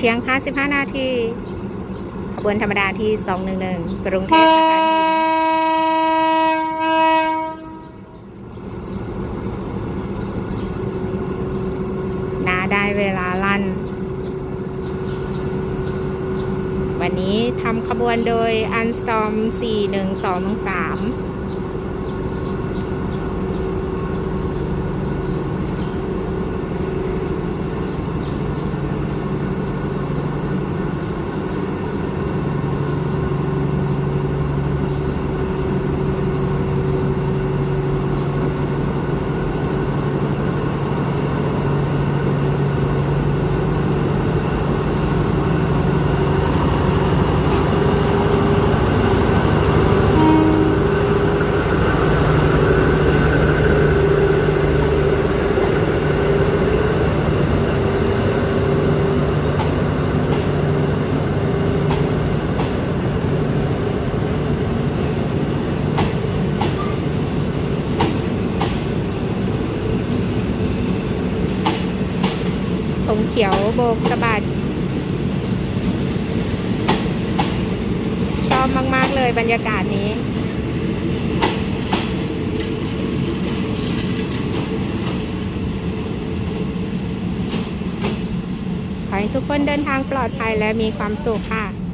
เที่ยง 55 นาทีขบวนธรรมดาที่ 211 กรุงเทพมหานครนาได้เวลาลั่น วันนี้ทำขบวนโดย Unstorm 41223 ผงเขียวโบกสะบัด ชอบมาก ๆ เลยบรรยากาศนี้ ขอให้ทุกคนเดินทางปลอดภัยและมีความสุขค่ะ